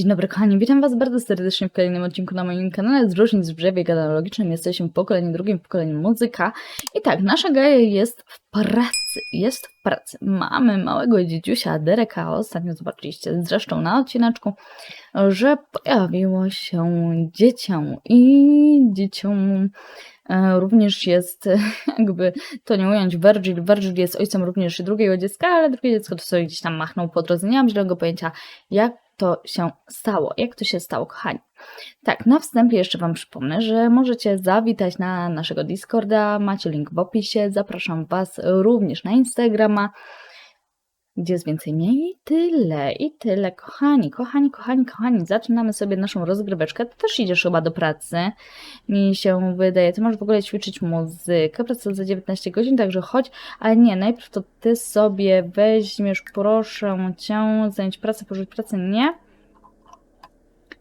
Dzień dobry kochani, witam was bardzo serdecznie w kolejnym odcinku na moim kanale z różnic w drzewie genealogicznym. Jesteśmy w pokoleniu drugim, w pokoleniu muzyka. I tak, nasza Gaja jest w pracy, jest w pracy. Mamy małego dzidziusia Dereka, ostatnio zobaczyliście zresztą na odcineczku, że pojawiło się dziecię i dzieciom e, również jest, jakby to nie ująć, Virgil. Virgil jest ojcem również drugiego dziecka, ale drugie dziecko to sobie gdzieś tam machnął po drodze. Nie mam zielonego pojęcia, jak to się stało. Jak to się stało, kochani? Tak, na wstępie jeszcze Wam przypomnę, że możecie zawitać na naszego Discorda, macie link w opisie. Zapraszam Was również na Instagrama, gdzie jest więcej mniej. Tyle i tyle, kochani, kochani, kochani, kochani. Zaczynamy sobie naszą rozgryweczkę. Ty też idziesz chyba do pracy, mi się wydaje. Ty możesz w ogóle ćwiczyć muzykę, praca za 19 godzin, także chodź, ale nie, najpierw to Ty sobie weźmiesz, proszę Cię, zająć pracę, porzuć pracę, nie.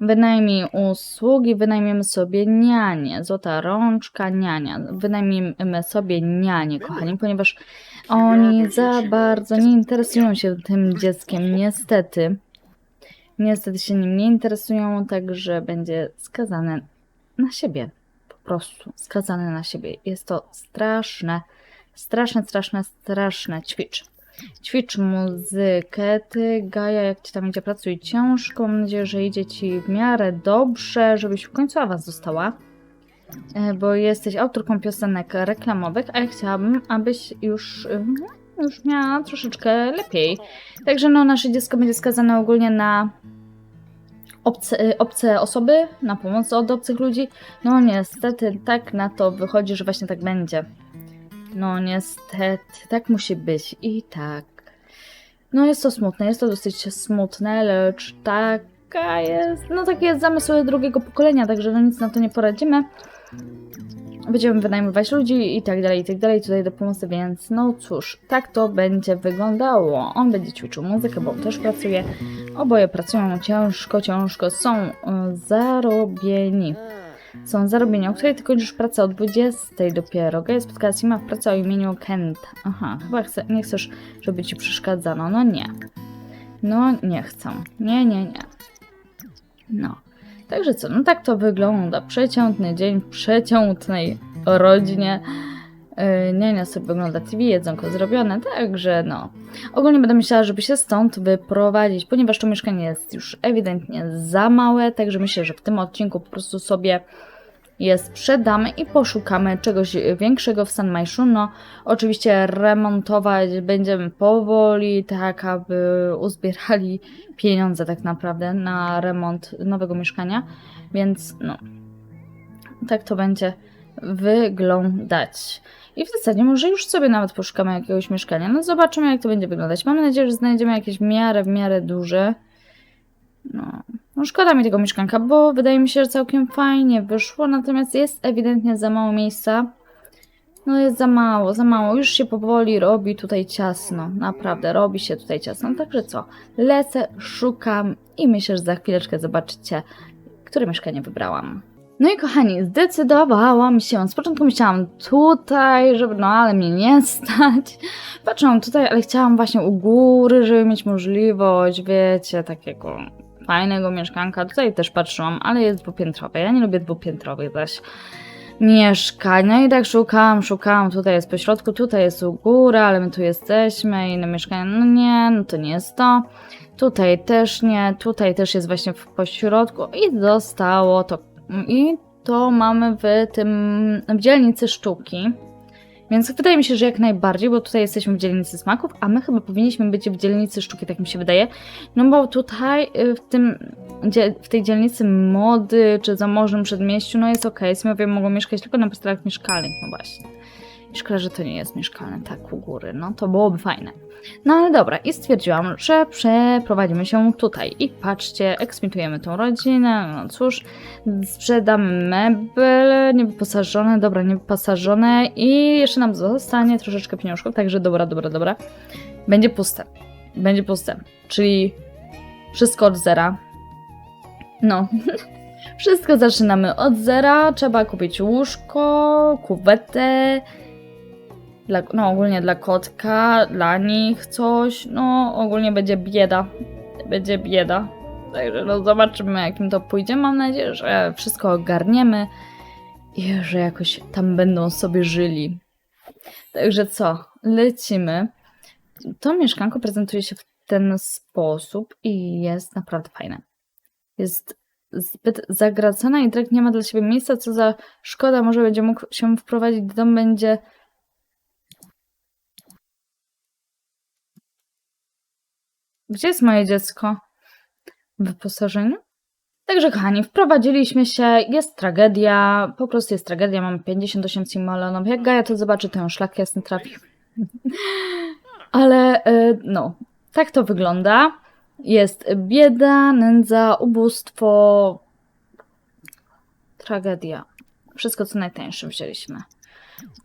Wynajmij usługi, wynajmiemy sobie nianię, złota rączka, niania. Wynajmijmy sobie nianię, kochani, ponieważ oni za bardzo nie interesują się tym dzieckiem, niestety. Niestety się nim nie interesują, także będzie skazane na siebie. Po prostu skazane na siebie. Jest to straszne, straszne, straszne, straszne. Ćwicz. Ćwicz muzykę. Ty, Gaja, jak ci tam idzie, pracuj ciężko. Mam nadzieję, że idzie ci w miarę dobrze, żebyś w końcu awans dostała. E, Bo jesteś autorką piosenek reklamowych, a ja chciałabym, abyś już, y, no, już miała troszeczkę lepiej. Także no, nasze dziecko będzie skazane ogólnie na obce, y, obce osoby, na pomoc od obcych ludzi. No niestety tak na to wychodzi, że właśnie tak będzie. No niestety, tak musi być i tak. No jest to smutne, jest to dosyć smutne, lecz taka jest, no taki jest zamysł drugiego pokolenia, także no nic na to nie poradzimy. Będziemy wynajmować ludzi i tak dalej, i tak dalej tutaj do pomocy, więc no cóż, tak to będzie wyglądało. On będzie ćwiczył muzykę, bo on też pracuje. Oboje pracują ciężko, ciężko, są y, zarobieni. Są zarobieni, o której ty kończysz pracę o 20 dopiero. Gaja spotkała Sima w pracy o imieniu Kenta. Aha, chyba chce, nie chcesz, żeby ci przeszkadzano. No nie. No nie chcę. Nie, nie, nie. No. Także co, no tak to wygląda. Przeciętny dzień w przeciętnej rodzinie. Yy, Niania sobie ogląda TV, jedzonko zrobione, także no. Ogólnie będę myślała, żeby się stąd wyprowadzić, ponieważ to mieszkanie jest już ewidentnie za małe, także myślę, że w tym odcinku po prostu sobie je sprzedamy i poszukamy czegoś większego w San Majszu. No, oczywiście remontować będziemy powoli, tak aby uzbierali pieniądze tak naprawdę na remont nowego mieszkania, więc no, tak to będzie wyglądać. I w zasadzie może już sobie nawet poszukamy jakiegoś mieszkania. No zobaczymy jak to będzie wyglądać. Mam nadzieję, że znajdziemy jakieś w miarę, w miarę duże. No, no szkoda mi tego mieszkanka, bo wydaje mi się, że całkiem fajnie wyszło, natomiast jest ewidentnie za mało miejsca. No jest za mało, za mało. Już się powoli robi tutaj ciasno. Naprawdę, robi się tutaj ciasno. Także co? Lecę, szukam i myślę, że za chwileczkę zobaczycie, które mieszkanie wybrałam. No i kochani, zdecydowałam się. Z początku myślałam tutaj, żeby, no ale mnie nie stać. Patrzyłam tutaj, ale chciałam właśnie u góry, żeby mieć możliwość, wiecie, takiego fajnego mieszkanka. Tutaj też patrzyłam, ale jest dwupiętrowe. Ja nie lubię dwupiętrowych zaś mieszkań. No i tak szukałam, szukałam. Tutaj jest po środku, tutaj jest u góry, ale my tu jesteśmy. Inne mieszkanie, no nie, no to nie jest to. Tutaj też nie, tutaj też jest właśnie w pośrodku i zostało to. I to mamy w tym, w dzielnicy sztuki. Więc wydaje mi się, że jak najbardziej, bo tutaj jesteśmy w dzielnicy smaków, a my chyba powinniśmy być w dzielnicy sztuki, tak mi się wydaje. No bo tutaj y, w tym, w tej dzielnicy mody czy zamożnym przedmieściu, no jest okej, okay. mogą mieszkać tylko na podstawach mieszkalnych, no właśnie. Szkoda, że to nie jest mieszkalne, tak u góry, no to byłoby fajne. No ale dobra, i stwierdziłam, że przeprowadzimy się tutaj. I patrzcie, eksmitujemy tą rodzinę, no cóż, sprzedamy meble niewyposażone, dobra, niewyposażone i jeszcze nam zostanie troszeczkę pieniążków, także dobra, dobra, dobra. Będzie puste, będzie puste, czyli wszystko od zera. No, wszystko zaczynamy od zera, trzeba kupić łóżko, kuwetę, dla, no ogólnie dla kotka, dla nich coś, no ogólnie będzie bieda, będzie bieda. Także no zobaczymy, jakim to pójdzie. Mam nadzieję, że wszystko ogarniemy i że jakoś tam będą sobie żyli. Także co, lecimy. To mieszkanko prezentuje się w ten sposób i jest naprawdę fajne. Jest zbyt zagracona i Drake nie ma dla siebie miejsca, co za szkoda, może będzie mógł się wprowadzić, dom będzie Gdzie jest moje dziecko? W wyposażeniu? Także kochani, wprowadziliśmy się, jest tragedia, po prostu jest tragedia, mamy 58 simoleonów. Jak Gaja to zobaczy, to ją szlak jasny trafi. Ale e, no, tak to wygląda. Jest bieda, nędza, ubóstwo, tragedia. Wszystko co najtańsze wzięliśmy.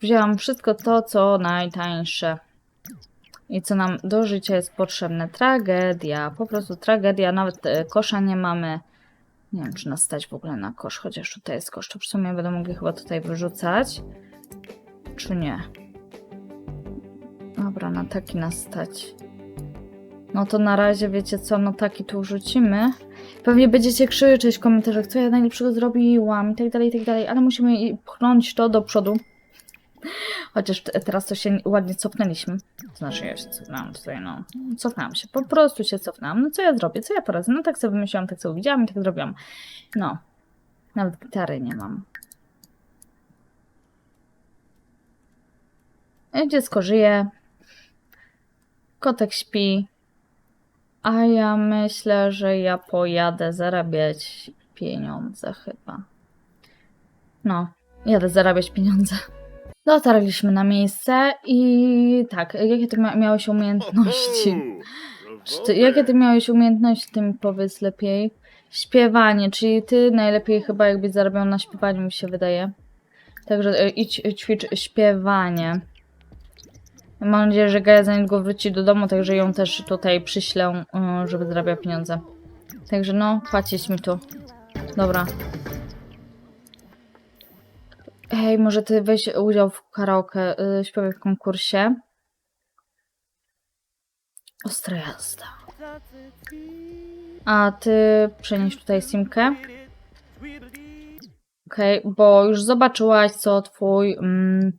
Wzięłam wszystko to, co najtańsze. I co nam do życia jest potrzebne. Tragedia, po prostu tragedia. Nawet e, kosza nie mamy. Nie wiem, czy nas stać w ogóle na kosz, chociaż tutaj jest kosz. To w sumie będę mogli chyba tutaj wyrzucać. Czy nie? Dobra, na taki nas stać. No to na razie, wiecie co, no taki tu rzucimy. Pewnie będziecie krzyczeć w komentarzach, co ja najlepszego zrobiłam i tak dalej, i tak dalej, ale musimy pchnąć to do przodu. Chociaż te- teraz to się ładnie cofnęliśmy. Znaczy ja się cofnęłam tutaj, no. Cofnęłam się, po prostu się cofnęłam. No co ja zrobię, co ja poradzę? No tak sobie wymyśliłam, tak sobie widziałam i tak zrobiłam. No. Nawet gitary nie mam. Dziecko żyje. Kotek śpi. A ja myślę, że ja pojadę zarabiać pieniądze chyba. No, jadę zarabiać pieniądze. Dotarliśmy na miejsce i tak, jakie ty mia miałeś umiejętności? Czy ty, jakie ty miałeś umiejętności, ty mi powiedz lepiej. Śpiewanie, czyli ty najlepiej chyba jakbyś zarabiał na śpiewaniu, mi się wydaje. Także e, idź e, ćwicz śpiewanie. Mam nadzieję, że Gaja za niedługo wróci do domu, także ją też tutaj przyślę, y, żeby zarabiała pieniądze. Także no, płacić mi tu. Dobra. Hej, może ty weź udział w karaoke, y, śpiewaj w konkursie. Ostra jazda. A ty przenieś tutaj simkę. Okej, bo już zobaczyłaś, co twój mm,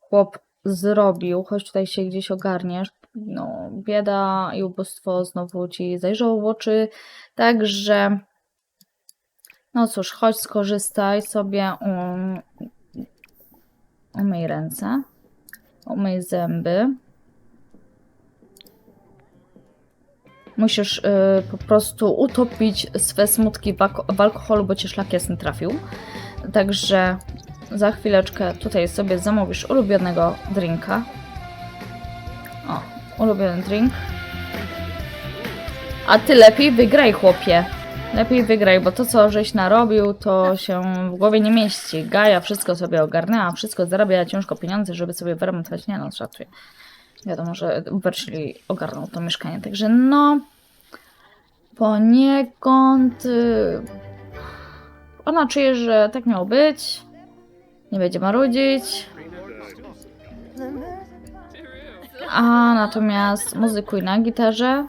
chłop zrobił. Chodź tutaj się gdzieś ogarniesz. No, bieda i ubóstwo znowu ci zajrzało w oczy. Także, no cóż, chodź, skorzystaj sobie. Um, umyj ręce. Umyj zęby. Musisz y, po prostu utopić swe smutki w, alko- w alkoholu, bo cię szlak jasny trafił. Także za chwileczkę tutaj sobie zamówisz ulubionego drinka. O, ulubiony drink. A ty lepiej wygraj, chłopie. Lepiej wygraj, bo to co żeś narobił, to się w głowie nie mieści. Gaja wszystko sobie ogarnęła, wszystko zarabia ciężko pieniądze, żeby sobie wyremontować. Nie no, żartuję. Wiadomo, że Berszli ogarnął to mieszkanie, także no... Poniekąd... y, Ona czuje, że tak miało być. Nie będzie marudzić. A natomiast muzykuj na gitarze.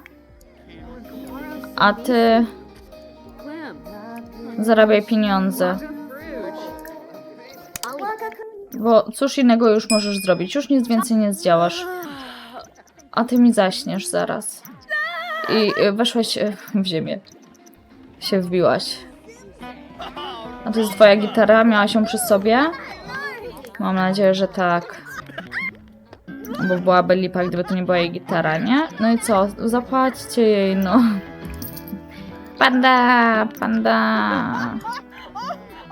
A ty zarabiaj pieniądze. Bo cóż innego już możesz zrobić. Już nic więcej nie zdziałasz. A ty mi zaśniesz zaraz. I y, weszłaś y, w ziemię. Się wbiłaś. A to jest twoja gitara? Miałaś ją przy sobie? Mam nadzieję, że tak. Bo byłaby lipa, gdyby to nie była jej gitara, nie? No i co? Zapłaćcie jej, no. Panda, panda.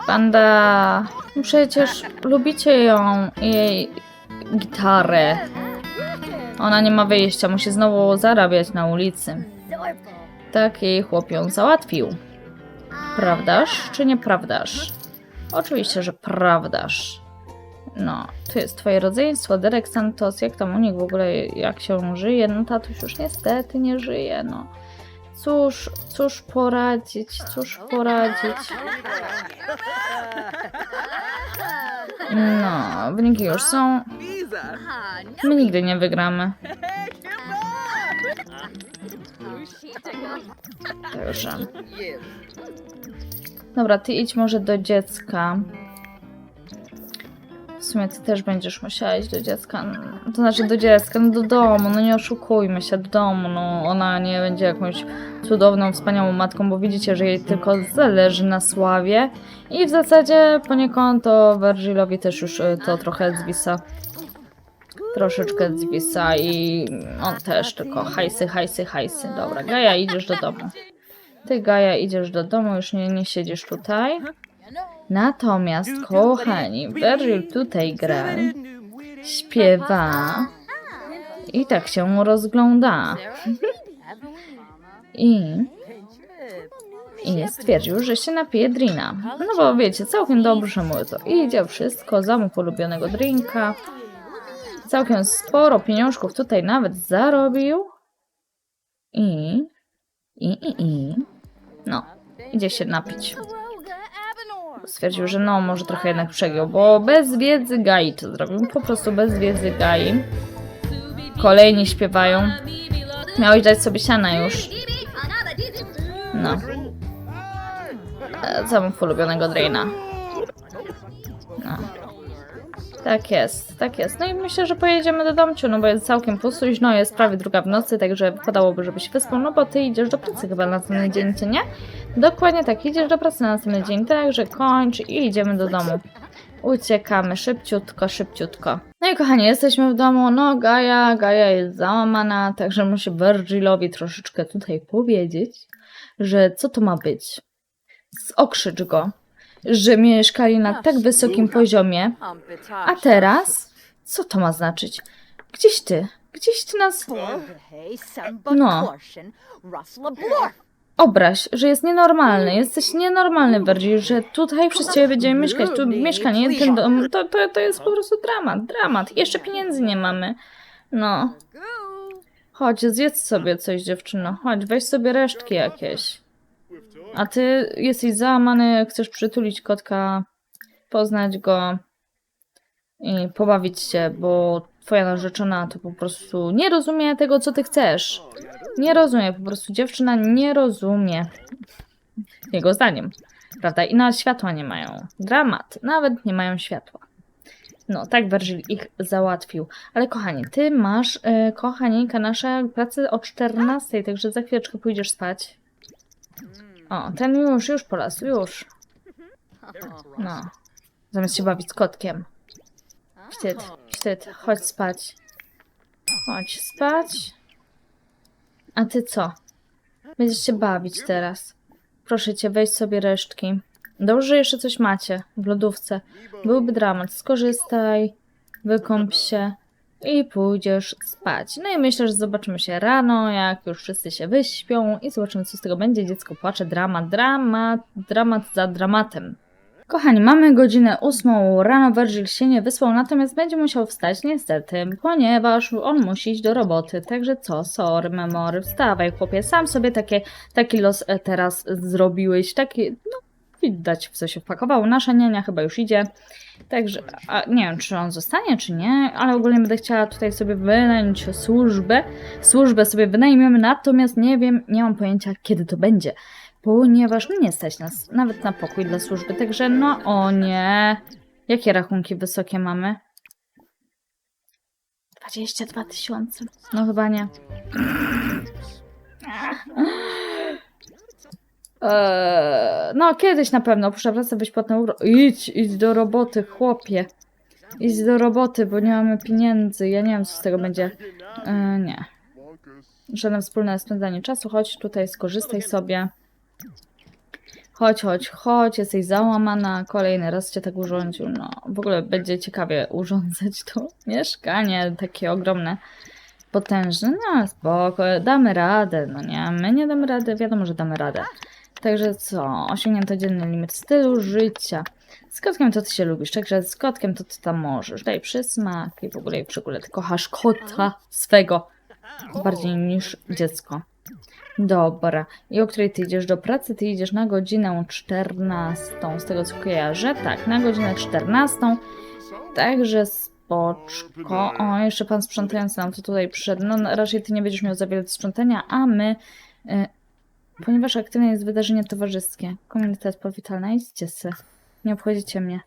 Panda. Przecież lubicie ją, jej gitarę. Ona nie ma wyjścia, musi znowu zarabiać na ulicy. Tak jej chłop ją załatwił. Prawdaż czy nieprawdaż? Oczywiście, że prawdaż. No, to jest twoje rodzeństwo, Derek Santos, jak tam u nich w ogóle, jak się żyje? No tatuś już niestety nie żyje, no. Cóż, cóż poradzić, cóż poradzić. No, wyniki już są. My nigdy nie wygramy. Także. Dobra, ty idź może do dziecka. Sumie ty też będziesz musiała iść do dziecka. To znaczy do dziecka, no do domu, no nie oszukujmy się, do domu. No ona nie będzie jakąś cudowną, wspaniałą matką, bo widzicie, że jej tylko zależy na sławie. I w zasadzie poniekąd to Virgilowi też już y, to trochę zwisa. Troszeczkę zwisa i on też tylko hajsy, hajsy, hajsy. Dobra, Gaja, idziesz do domu. Ty, Gaja, idziesz do domu, już nie, nie siedzisz tutaj. Natomiast, kochani, Virgil tutaj gra, śpiewa i tak się rozgląda. I, I stwierdził, że się napije drina. No bo wiecie, całkiem dobrze mu to idzie, wszystko, zamów ulubionego drinka. Całkiem sporo pieniążków tutaj nawet zarobił. I, i, i, i, no, idzie się napić. Stwierdził, że no, może trochę jednak przegiął, bo bez wiedzy Gai to zrobił. Po prostu bez wiedzy Gai. Kolejni śpiewają. Miałeś dać sobie siana już. No. E, Zamów ulubionego Draina. Tak jest, tak jest. No i myślę, że pojedziemy do domciu, no bo jest całkiem pustuś, no jest prawie druga w nocy, także wypadałoby, żeby się wyspał, no bo ty idziesz do pracy chyba na następny dzień, czy nie? Dokładnie tak, idziesz do pracy na następny dzień, także kończ i idziemy do domu. Uciekamy szybciutko, szybciutko. No i kochani, jesteśmy w domu, no Gaja, Gaja jest załamana, także muszę Virgilowi troszeczkę tutaj powiedzieć, że co to ma być. Okrzycz go, że mieszkali na tak wysokim poziomie, a teraz? Co to ma znaczyć? Gdzieś ty, gdzieś ty nas No. obraź, że jest nienormalny. Jesteś nienormalny bardziej, że tutaj przez ciebie będziemy mieszkać. Tu mieszkanie, ten dom, to, to, to jest po prostu dramat, dramat. Jeszcze pieniędzy nie mamy. No, chodź, zjedz sobie coś, dziewczyno. Chodź, weź sobie resztki jakieś. A ty jesteś załamany, chcesz przytulić kotka, poznać go i pobawić się, bo twoja narzeczona to po prostu nie rozumie tego, co ty chcesz. Nie rozumie, po prostu dziewczyna nie rozumie. Jego zdaniem. Prawda? I nawet światła nie mają. Dramat. Nawet nie mają światła. No, tak Virgil ich załatwił. Ale kochani, ty masz, e, kochanieńka nasza, pracę o 14, także za chwileczkę pójdziesz spać. O, ten już, już po raz, już. No. Zamiast się bawić z kotkiem. Wstyd, wstyd. Chodź spać. Chodź spać. A ty co? Będziesz się bawić teraz. Proszę cię, weź sobie resztki. Dobrze, że jeszcze coś macie w lodówce. Byłby dramat. Skorzystaj, wykąp się i pójdziesz spać. No i myślę, że zobaczymy się rano, jak już wszyscy się wyśpią i zobaczymy, co z tego będzie. Dziecko płacze, dramat, dramat, dramat za dramatem. Kochani, mamy godzinę ósmą rano, Virgil się nie wyspał, natomiast będzie musiał wstać niestety, ponieważ on musi iść do roboty, także co, sorry, memory, wstawaj chłopie, sam sobie takie, taki los e, teraz zrobiłeś, taki, no widać w co się wpakował, nasza niania chyba już idzie, także, nie wiem czy on zostanie czy nie, ale ogólnie będę chciała tutaj sobie wynająć służbę, służbę sobie wynajmiemy, natomiast nie wiem, nie mam pojęcia kiedy to będzie ponieważ no nie stać nas nawet na pokój dla służby, także no o nie. Jakie rachunki wysokie mamy? 22 tysiące. No chyba nie. Eee, no kiedyś na pewno, muszę wracać potem. uro- Idź, idź do roboty, chłopie. Idź do roboty, bo nie mamy pieniędzy. Ja nie wiem, co z tego będzie. Eee, nie. Żadne wspólne spędzanie czasu. Chodź tutaj, skorzystaj sobie. Chodź, chodź, chodź, jesteś załamana, kolejny raz cię tak urządził. No, w ogóle będzie ciekawie urządzać to mieszkanie, takie ogromne, potężne. No, spoko, damy radę, no nie, my nie damy rady, wiadomo, że damy radę. Także co, osiągnięto dzienny limit stylu życia. Z kotkiem to ty się lubisz, także z kotkiem to ty tam możesz. Daj przysmak i w ogóle i w ogóle ty kochasz kota swego bardziej niż dziecko. Dobra. I o której ty idziesz do pracy? Ty idziesz na godzinę 14. Z tego co kojarzę. Tak, na godzinę 14. Także Boczko. O, jeszcze pan sprzątający nam tu tutaj przyszedł. No, raczej ty nie będziesz miał za wiele sprzątania, a my, e, ponieważ aktywne jest wydarzenie towarzyskie, komunitet powitalna, idźcie se. Nie obchodzicie mnie.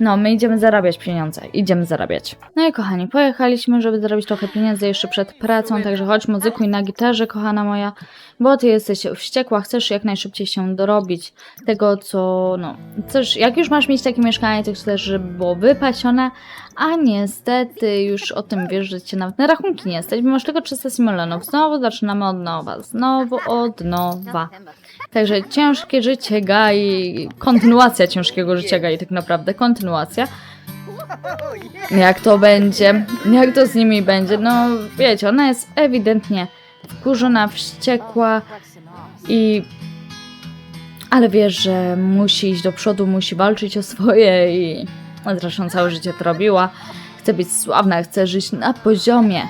No, my idziemy zarabiać pieniądze. Idziemy zarabiać. No i kochani, pojechaliśmy, żeby zarobić trochę pieniędzy jeszcze przed pracą, także chodź muzykuj na gitarze, kochana moja, bo ty jesteś wściekła, chcesz jak najszybciej się dorobić tego, co, no, chcesz, jak już masz mieć takie mieszkanie, to chcesz, żeby było wypasione, a niestety już o tym wiesz, że cię nawet na rachunki nie stać, masz tylko 300 simolenów. Znowu zaczynamy od nowa, znowu od nowa. Także ciężkie życie Gai, kontynuacja ciężkiego życia Gai, tak naprawdę, kontynuacja. Jak to będzie? Jak to z nimi będzie? No wiecie, ona jest ewidentnie wkurzona, wściekła i... Ale wiesz, że musi iść do przodu, musi walczyć o swoje i... Zresztą całe życie to robiła. Chce być sławna, chce żyć na poziomie.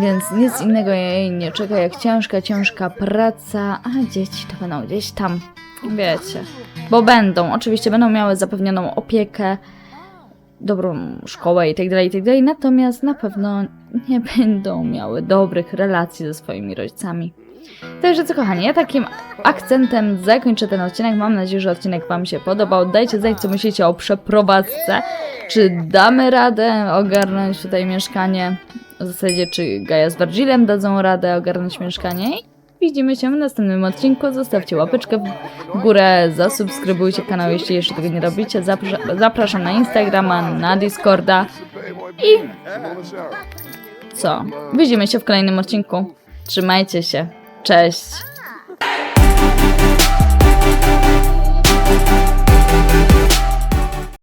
Więc nic innego jej nie czeka jak ciężka, ciężka praca, a dzieci to będą gdzieś tam, wiecie. Bo będą, oczywiście będą miały zapewnioną opiekę, dobrą szkołę i tak dalej, i tak natomiast na pewno nie będą miały dobrych relacji ze swoimi rodzicami. Także co kochani, ja takim akcentem zakończę ten odcinek. Mam nadzieję, że odcinek Wam się podobał. Dajcie znać, co myślicie o przeprowadzce. Czy damy radę ogarnąć tutaj mieszkanie? W zasadzie, czy Gaja z Virgilem dadzą radę ogarnąć mieszkanie? Widzimy się w następnym odcinku. Zostawcie łapeczkę w górę, zasubskrybujcie kanał, jeśli jeszcze tego nie robicie. Zapra- zapraszam na Instagrama, na Discorda. I co? Widzimy się w kolejnym odcinku. Trzymajcie się. Cześć.